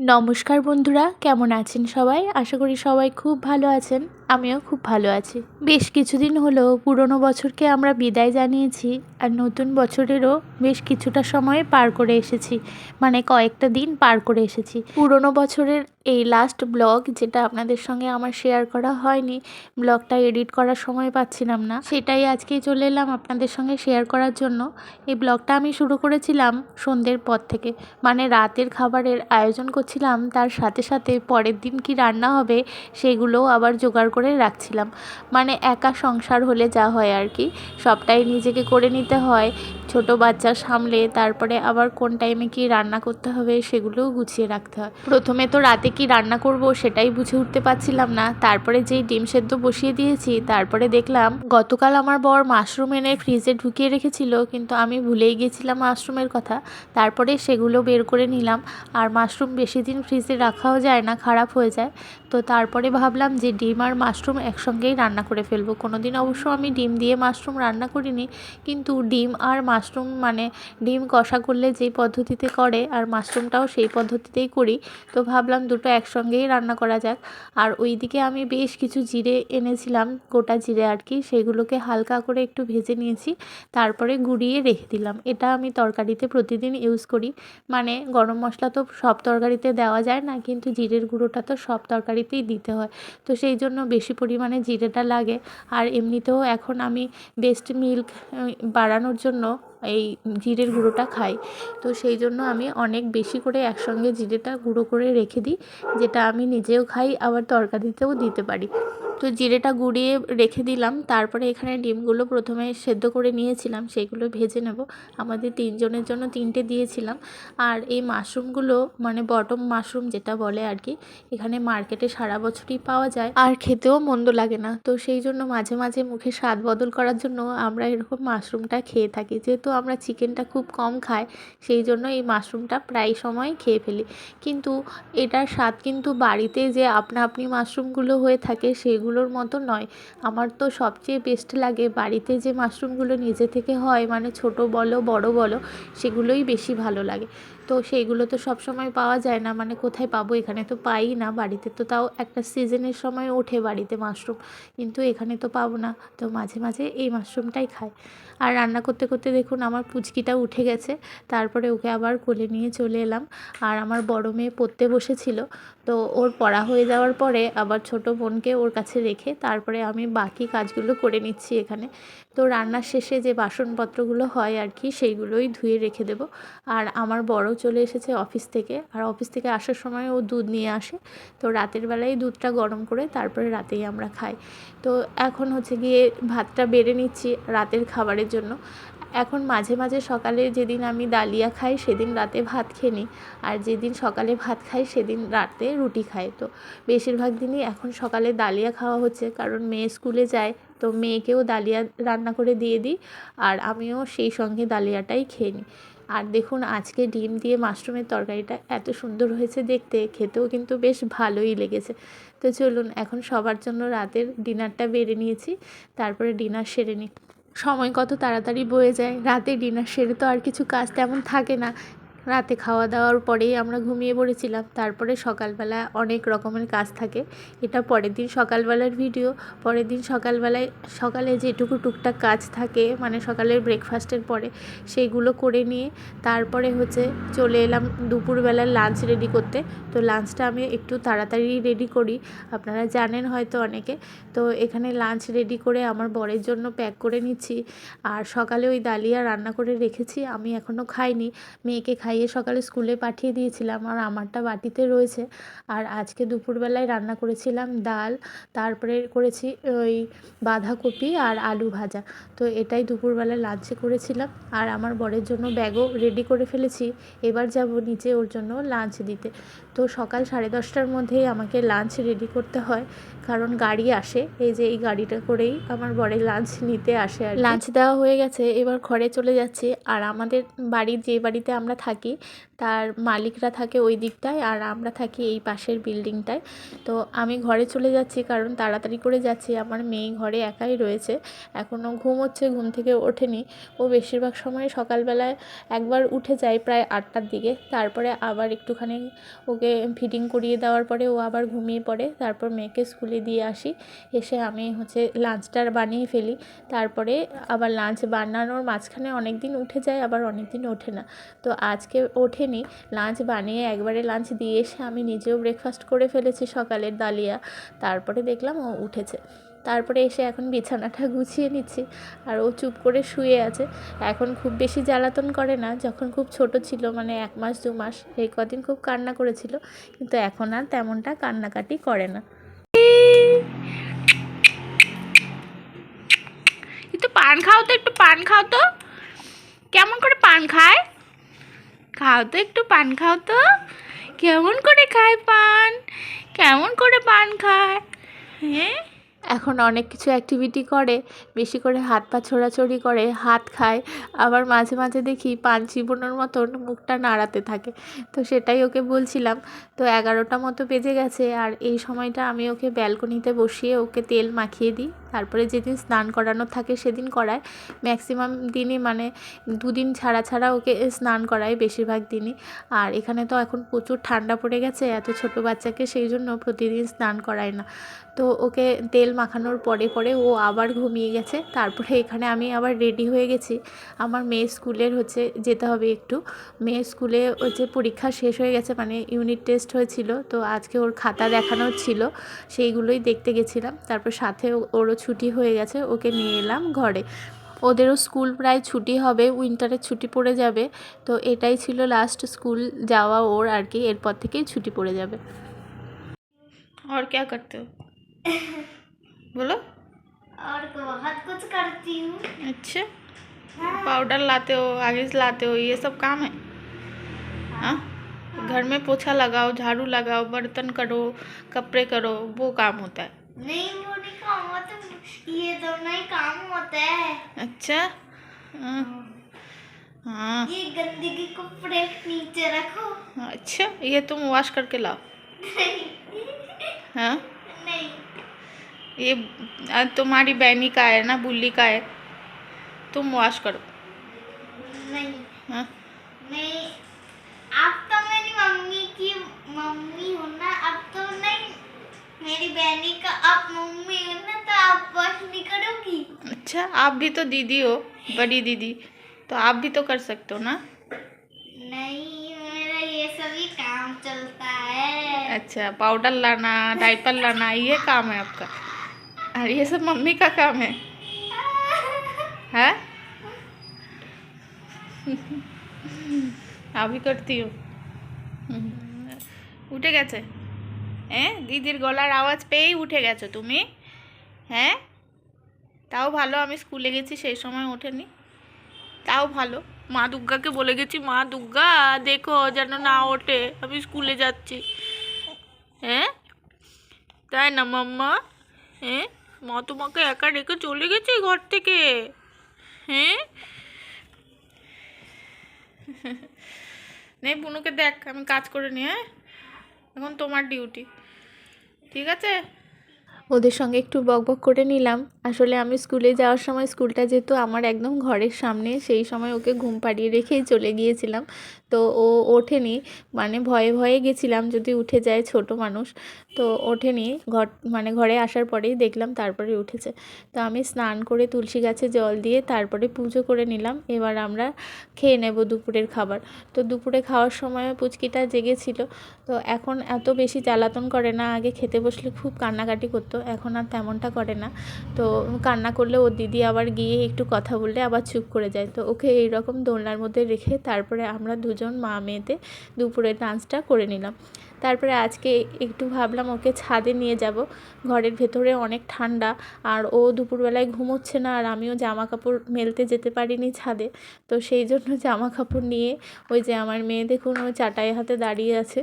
নমস্কার বন্ধুরা কেমন আছেন সবাই? আশা করি সবাই খুব ভালো আছেন। আমিও খুব ভালো আছি। বেশ কিছুদিন হলো পুরনো বছরকে আমরা বিদায় জানিয়েছি আর নতুন বছরেরও বেশ কিছুটা সময় পার করে এসেছি। মানে কয়েকটা দিন পার করে এসেছি। পুরনো বছরের এই লাস্ট ব্লগ যেটা আপনাদের সঙ্গে আমার শেয়ার করা হয়নি ব্লগটা এডিট করার সময় পাচ্ছিলাম না, সেটাই আজকেই চলে এলাম আপনাদের সঙ্গে শেয়ার করার জন্য। এই ব্লগটা আমি শুরু করেছিলাম সন্ধ্যের পর থেকে। মানে রাতের খাবারের আয়োজন করছিলাম, তার সাথে সাথে পরের দিন কি রান্না হবে, সেগুলোও আবার জোগাড় রাখছিলাম। মানে একা সংসার হলে যা হয় আর কি। সবটাই নিজেকে করে নিতে হয়, ছোট বাচ্চা সামলে, তারপরে আবার কোন টাইমে কি রান্না করতে হবে সেগুলোও গুছিয়ে রাখতে হয়। প্রথমে তো রাতে কি রান্না করব সেটাই বুঝে উঠতে পারছিলাম না। তারপরে যেই ডিম সেদ্ধ বসিয়ে দিয়েছি, তারপরে দেখলাম গতকাল আমার বর মাশরুম এনে ফ্রিজে ঢুকিয়ে রেখেছিল, কিন্তু আমি ভুলেই গেছিলাম মাশরুমের কথা। তারপরে সেগুলো বের করে নিলাম। আর মাশরুম বেশি দিন ফ্রিজে রাখাও যায় না, খারাপ হয়ে যায়। তো তারপরে ভাবলাম যে ডিম আর মাশরুম একসঙ্গেই রান্না করে ফেলব। কোনো দিন অবশ্য আমি ডিম দিয়ে মাশরুম রান্না করিনি, কিন্তু ডিম আর মাশরুম মানে ডিম কষা করলে যেই পদ্ধতিতে করে আর মাশরুমটাও সেই পদ্ধতিতেই করি। তো ভাবলাম দুটো একসঙ্গেই রান্না করা যাক। আর ওইদিকে আমি বেশ কিছু জিরে এনেছিলাম, গোটা জিরে আর কি, সেগুলোকে হালকা করে একটু ভেজে নিয়েছি, তারপরে গুঁড়িয়ে রেখে দিলাম। এটা আমি তরকারিতে প্রতিদিন ইউজ করি। মানে গরম মশলা তো সব তরকারিতে দেওয়া যায় না, কিন্তু জিরের গুঁড়োটা তো সব তরকারিতেই দিতে হয়। তো সেই জন্য বেশি পরিমাণে জিরেটা লাগে। আর এমনিতেও এখন আমি বেস্ট মিল্ক বাড়ানোর জন্য এই জিরের গুঁড়োটা খাই। তো সেই জন্য আমি অনেক বেশি করে একসঙ্গে জিরেটা গুঁড়ো করে রেখে দিই, যেটা আমি নিজেও খাই, আবার তরকারিতেও দিতে পারি। তো জিরেটা গুঁড়িয়ে রেখে দিলাম। তারপরে এখানে ডিমগুলো প্রথমে সেদ্ধ করে নিয়েছিলাম সেগুলো ভেজে নেব। আমাদের তিনজনের জন্য তিনটে দিয়েছিলাম। আর এই মাশরুমগুলো মানে বটম মাশরুম যেটা বলে আর কি, এখানে মার্কেটে সারা বছরই পাওয়া যায়। আর খেতেও মন্দ লাগে না। তো সেই জন্য মাঝে মাঝে মুখে স্বাদ বদল করার জন্য আমরা এরকম মাশরুমটা খেয়ে থাকি। যেহেতু আমরা চিকেনটা খুব কম খাই, সেই জন্য এই মাশরুমটা প্রায় সময় খেয়ে ফেলি। কিন্তু এটার স্বাদ কিন্তু বাড়িতে যে আপনা আপনি মাশরুমগুলো হয়ে থাকে সেগুলোর মতো নয়। আমার তো সবচেয়ে বেস্ট লাগে বাড়িতে যে মাশরুমগুলো নিজে থেকে হয় মানে ছোট বলো, বড় বলো, সেগুলোই বেশি ভালো লাগে। তো সেইগুলো তো সব সময় পাওয়া যায় না মানে কোথায় পাবো? এখানে তো পাই না, বাড়িতে তো তাও একটা সিজনের সময় ওঠে বাড়িতে মাশরুম, কিন্তু এখানে তো পাবো না। তো মাঝে মাঝে এই মাশরুমটাই খাই। আর রান্না করতে করতে দেখুন আমার পুচকিটা উঠে গেছে, তারপরে ওকে আবার কোলে নিয়ে চলে এলাম। আর আমার বড় মেয়ে পড়তে বসেছিল তো ওর পড়া হয়ে যাওয়ার পরে আবার ছোট বোনকে ওর কাছে রেখে তারপরে আমি বাকি কাজগুলো করে নিচ্ছি এখানে। তো রান্নার শেষে যে বাসনপত্রগুলো হয় আর কি, সেইগুলোই ধুয়ে রেখে দেবো। আর আমার বড় চলে এসেছে অফিস থেকে। আর অফিস থেকে আসার সময় ও দুধ নিয়ে আসে। তো রাতের বেলায় দুধটা গরম করে তারপরে রাতেই আমরা খাই। তো এখন হচ্ছে গিয়ে ভাতটা বেড়ে নিচ্ছি রাতের খাবারের জন্য। এখন মাঝে মাঝে সকালে যেদিন আমি ডালিয়া খাই, সেদিন রাতে ভাত খেয়ে নিই। আর যেদিন সকালে ভাত খাই, সেদিন রাতে রুটি খাই। তো বেশিরভাগ দিনই এখন সকালে ডালিয়া খাওয়া হচ্ছে। কারণ মেয়ে স্কুলে যায়, তো মেয়েকেও ডালিয়া রান্না করে দিয়ে দিই আর আমিও সেই সঙ্গে ডালিয়াটাই খেয়ে নিই। আর দেখুন, আজকে ডিম দিয়ে মাশরুমের তরকারিটা এত সুন্দর হয়েছে দেখতে। খেতেও কিন্তু বেশ ভালোই লেগেছে। তো চলুন, এখন সবার জন্য রাতের ডিনারটা বেড়ে নিয়েছি। তারপরে ডিনার সেরে নিই। সময় কত তাড়াতাড়ি বয়ে যায় রাতে ডিনার সেরে তো আর কিছু কাজ তেমন থাকে না। রাতে খাওয়া দাওয়ার পরেই আমরা ঘুমিয়ে পড়েছিলাম। তারপরে সকালবেলা অনেক রকমের কাজ থাকে। এটা পরের দিন সকালবেলার ভিডিও। পরের দিন সকালবেলায়, সকালে যেটুকু টুকটাক কাজ থাকে মানে সকালের ব্রেকফাস্টের পরে সেইগুলো করে নিয়ে তারপরে হচ্ছে চলে এলাম দুপুরবেলার লাঞ্চ রেডি করতে। তো লাঞ্চটা আমি একটু তাড়াতাড়ি রেডি করি। আপনারা জানেন হয়তো অনেকে। তো এখানে লাঞ্চ রেডি করে আমার বরের জন্য প্যাক করে নিচ্ছি। আর সকালে ওই ডালিয়া রান্না করে রেখেছি। আমি এখনও খাইনি। মেয়েকে খাই খাইয়ে সকালে স্কুলে পাঠিয়ে দিয়েছিলাম আর আমারটা বাটিতে রয়েছে। আর আজকে দুপুরবেলায় রান্না করেছিলাম ডাল, তারপরে করেছি ওই বাঁধাকপি আর আলু ভাজা। তো এটাই দুপুরবেলায় লাঞ্চে করেছিলাম। আর আমার বরের জন্য ব্যাগও রেডি করে ফেলেছি। এবার যাব নিচে ওর জন্য লাঞ্চ দিতে। তো সকাল সাড়ে দশটার মধ্যেই আমাকে লাঞ্চ রেডি করতে হয়। কারণ গাড়ি আসে। এই যে এই গাড়িটা করেই আমার বরের লাঞ্চ নিতে আসে আর লাঞ্চ দেওয়া হয়ে গেছে। এবার ঘরে চলে যাচ্ছি। আর আমাদের বাড়ির যে বাড়িতে আমরা থাকি থাকে তার মালিকরা থাকে ওই দিকটায় আর আমরা থাকি এই পাশের বিল্ডিংটায়। তো আমি ঘরে চলে যাচ্ছি কারণ তাড়াতাড়ি করে যাচ্ছি। আমার মেয়ে ঘরে একাই রয়েছে। এখনও ঘুম হচ্ছে, ঘুম থেকে ওঠেনি। ও বেশিরভাগ সময় সকালবেলায় একবার উঠে যায় প্রায় আটটার দিকে। তারপরে আবার একটুখানি ওকে ফিডিং করিয়ে দেওয়ার পরে ও আবার ঘুমিয়ে পড়ে। তারপর মেয়েকে স্কুলে দিয়ে আসি। এসে আমি হচ্ছে লাঞ্চটা বানিয়ে ফেলি। তারপরে আবার লাঞ্চ বানানোর মাঝখানে অনেক দিন উঠে যায়, আবার অনেক দিন ওঠে না। তো আজকে ওঠেনি লাঞ্চ বানিয়ে একবারে লাঞ্চ দিয়ে এসে আমি নিজেও ব্রেকফাস্ট করে ফেলেছি সকালের ডালিয়া। তারপরে দেখলাম ও উঠেছে। তারপরে এসে এখন বিছানাটা গুছিয়ে নিচ্ছি। আর ও চুপ করে শুয়ে আছে। এখন খুব বেশি জ্বালাতন করে না। যখন খুব ছোট ছিল মানে এক মাস, দু মাস, এই কদিন খুব কান্না করেছিল। কিন্তু এখন আর তেমনটা কান্নাকাটি করে না। পান খাও তো, একটু পান খাও তো। কেমন করে পান খায়? খাও তো, একটু পান খাও তো। কেমন করে খায় পান? কেমন করে পান খায়? হ্যাঁ? এখন অনেক কিছু অ্যাক্টিভিটি করে, বেশি করে হাত পা ছোড়াছড়ি করে, হাত খায়। আবার মাঝে মাঝে দেখি পান চিবোনোর মতন মুখটা নাড়াতে থাকে। তো সেটাই ওকে বলছিলাম। তো এগারোটা মতো বেজে গেছে আর এই সময়টা আমি ওকে ব্যালকনিতে বসিয়ে ওকে তেল মাখিয়ে দিই। তারপরে যেদিন স্নান করানো থাকে সেদিন করায়। ম্যাক্সিমাম দিনই মানে দুদিন ছাড়া ছাড়া ওকে স্নান করায় বেশিরভাগ দিনই। আর এখানে তো এখন প্রচুর ঠান্ডা পড়ে গেছে, এত ছোট বাচ্চাকে সেই জন্য প্রতিদিন স্নান করায় না। তো ওকে তেল মাখানোর পরে পরে ও আবার ঘুমিয়ে গেছে, তারপরে এখানে আমি আবার রেডি হয়ে গেছি। আমার মেয়ে স্কুলের হচ্ছে যেতে হবে একটু। মেয়ে স্কুলে হচ্ছে পরীক্ষা শেষ হয়ে গেছে মানে ইউনিট টেস্ট হয়েছিল, তো আজকে ওর খাতা দেখানোর ছিল, সেইগুলোই দেখতে গেছিলাম। তারপর সাথে ওরও ছুটি হয়ে গেছে ওকে নিয়ে এলাম ঘরে ওদেরও স্কুল প্রায় ছুটি হবে উইন্টারের ছুটি পড়ে যাবে তো এটাই ছিল লাস্ট স্কুল যাওয়া ওর আর কি এরপর থেকেই ছুটি পড়ে যাবে और क्या करते हो बोलो और बहुत कुछ करती हूँ अच्छा पाउडर लाते हो आगे से लाते हो ये सब काम है हाँ घर में पोछा लगाओ झाड़ू लगाओ बर्तन करो कपड़े करो वो काम होता है नहीं वो नहीं काम होता ये दोनों ही काम होता है। अच्छा? हाँ। हाँ। ये गंदगी कपड़े नीचे रखो। अच्छा ये तुम वॉश करके लाओ। नहीं। हाँ? नहीं। ये तुम्हारी बहनी का है ना बुल्ली का है तुम वॉश करो। नहीं। हाँ। नहीं। अब तो मेरी मम्मी की मम्मी हो ना अब तो नहीं। मेरी बहनी का आप मम्मी हो ना। तो आप वॉश नहीं करोगी अच्छा आप भी तो दीदी हो बड़ी दीदी तो आप भी तो कर सकते हो ना नहीं मेरा ये सभी काम चलता है अच्छा पाउडर लाना डाइपर लाना ये काम है आपका और ये सब मम्मी का काम है है আমি করতি উঠে গেছে হ্যাঁ দিদির গলার আওয়াজ পেয়েই উঠে গেছো তুমি হ্যাঁ? তাও ভালো, আমি স্কুলে গেছি, সেই সময় ওঠেনি। তাও ভালো। মা দুর্গাকে বলে গেছি, মা দুর্গা, দেখো যেন না ওঠে, আমি স্কুলে যাচ্ছি। হ্যাঁ? তাই না মাম্মা? হ্যাঁ? মা তোমাকে একা রেখে চলে গেছে ঘর থেকে? হ্যাঁ? নে বুনুকে দেখ, আমি কাজ করে নি হ্যাঁ? এখন তোমার ডিউটি ঠিক আছে? ওদের সঙ্গে একটু বকবক করে নিলাম। আসলে আমি স্কুলে যাওয়ার সময় স্কুলটা যেহেতু আমার একদম ঘরের সামনে, সেই সময় ওকে ঘুম পাড়িয়ে রেখেই চলে গিয়েছিলাম। তো ও ওঠেনি। মানে ভয়ে ভয়ে গেছিলাম যদি উঠে যায় ছোট মানুষ। তো ওঠেনি। ঘর মানে ঘরে আসার পরেই দেখলাম তারপরে উঠেছে। তো আমি স্নান করে তুলসী গাছে জল দিয়ে তারপরে পুজো করে নিলাম। এবার আমরা খেয়ে নেব দুপুরের খাবার। তো দুপুরে খাওয়ার সময় পুচকিটা জেগেছিল। তো এখন এত বেশি জ্বালাতন করে না। আগে খেতে বসলে খুব কান্নাকাটি করতো। এখন আর তেমনটা করে না। তো কান্না করলে ওর দিদি আবার গিয়ে একটু কথা বললে আবার চুপ করে যায়। তো ওকে এইরকম দোলনার মধ্যে রেখে তারপরে আমরা দুজন দুজন মা মেয়েতে দুপুরের ডান্সটা করে নিলাম। তারপরে আজকে একটু ভাবলাম ওকে ছাদে নিয়ে যাব। ঘরের ভেতরে অনেক ঠান্ডা আর ও দুপুরবেলায় ঘুমোচ্ছে না আর আমিও জামা কাপড় মেলতে যেতে পারিনি ছাদে। তো সেই জন্য জামা কাপড় নিয়ে ওই যে আমার মেয়ে দেখুন ওই চাটাই হাতে দাঁড়িয়ে আছে।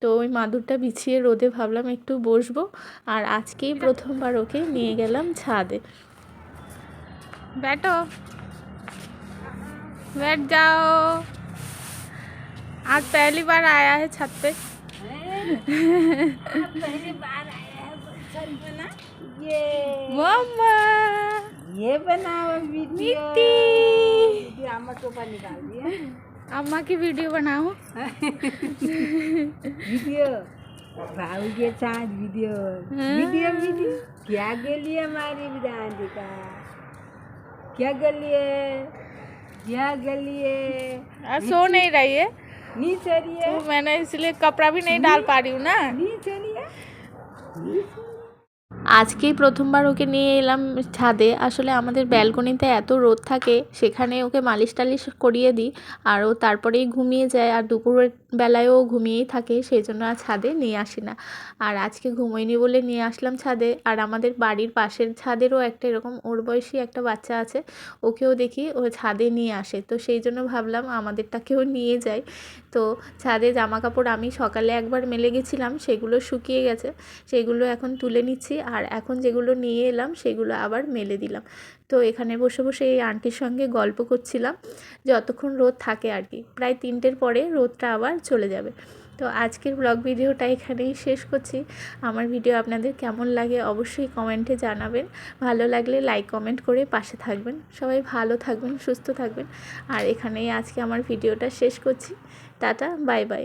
তো ওই মাদুরটা বিছিয়ে রোদে ভাবলাম একটু বসবো আর আজকেই প্রথমবার ওকে নিয়ে গেলাম ছাদে। ব্যাটো। ব্যাট যাও। आज पहली बार आया है छत पे। पहली बार आया है बना ये मम्मा। ये बनाओ वीडियो अम्मा के ऊपर निकाल दिया अम्मा की वीडियो बनाओ। वीडियो भाऊ के साथ वीडियो वीडियो वीडियो क्या गली हमारी विधान का क्या गली है। क्या गली है सो नहीं रही है। नी चली है। तो मैंने इसलिए कपड़ा भी नहीं डाल पा रही हूँ ना। नीचे नहीं है। আজকেই প্রথমবার ওকে নিয়ে এলাম ছাদে। আসলে আমাদের ব্যালকনিতে এত রোদ থাকে, সেখানে ওকে মালিশ টালিশ করিয়ে দিই আর ও তারপরেই ঘুমিয়ে যায় আর দুপুরের বেলায়ও ও ঘুমিয়েই থাকে, সেই জন্য আর ছাদে নিয়ে আসি না। আর আজকে ঘুমোয়নি বলে নিয়ে আসলাম ছাদে। আর আমাদের বাড়ির পাশের ছাদেরও একটা এরকম ওর বয়সী একটা বাচ্চা আছে, ওকেও দেখি ও ছাদে নিয়ে আসে। তো সেই জন্য ভাবলাম আমাদেরটাকেও নিয়ে যাই। তো ছাদে জামা কাপড় আমি সকালে একবার মেলে গেছিলাম, সেগুলো শুকিয়ে গেছে, সেগুলো এখন তুলে নিচ্ছি। আর এখন যেগুলো নিয়ে এলাম সেগুলো আবার মেলে দিলাম। তো এখানে বসে বসে এই আন্টির সঙ্গে গল্প করছিলাম। যতক্ষণ রোদ থাকে আর কি, প্রায় তিনটের পরে রোদটা আবার চলে যাবে। তো আজকের ব্লগ ভিডিওটা এখানেই শেষ করছি। আমার ভিডিও আপনাদের কেমন লাগে অবশ্যই কমেন্টে জানাবেন। ভালো লাগলে লাইক, কমেন্ট করে পাশে থাকবেন। সবাই ভালো থাকবেন, সুস্থ থাকবেন। আর এখানেই আজকে আমার ভিডিওটা শেষ করছি। Tata, bye bye.